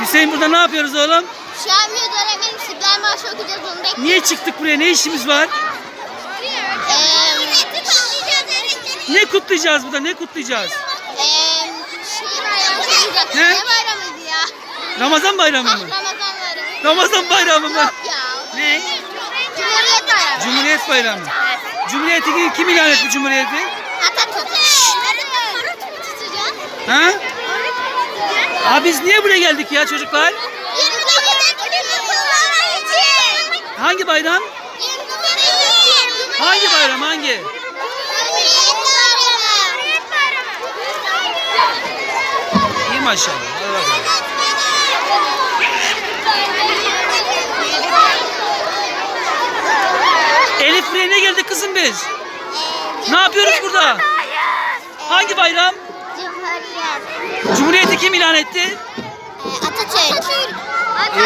Hüseyin burada ne yapıyoruz oğlum? Bir şey yapmıyoruz öğretmenim. Marşı okuyacağız onu bekliyoruz. Niye çıktık buraya? Ne işimiz var? Ne kutlayacağız burada? Ne kutlayacağız? Ne? Şey, Ramazan bayramı mı? Ah, Ramazan bayramı. Ramazan bayramı mı? Ne? Cumhuriyet bayramı. Cumhuriyet bayramı. Cumhuriyeti kim ilan etti Cumhuriyeti? Atatürk. Ha? Abi biz niye buraya geldik ya çocuklar? Hangi bayram? Hangi bayram hangi? İyi maşallah. Hadi bakalım. Elif buraya ne kızım biz? Ne yapıyoruz burada? Hangi bayram? Cumhuriyet. Cumhuriyeti kim ilan etti? Atatürk.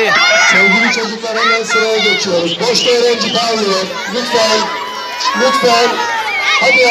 İyi. Sevgili çocuklar hemen sıraya geçiyoruz. Boşta öğrenci kalmıyor. Lütfen, lütfen. Hadi yavrum.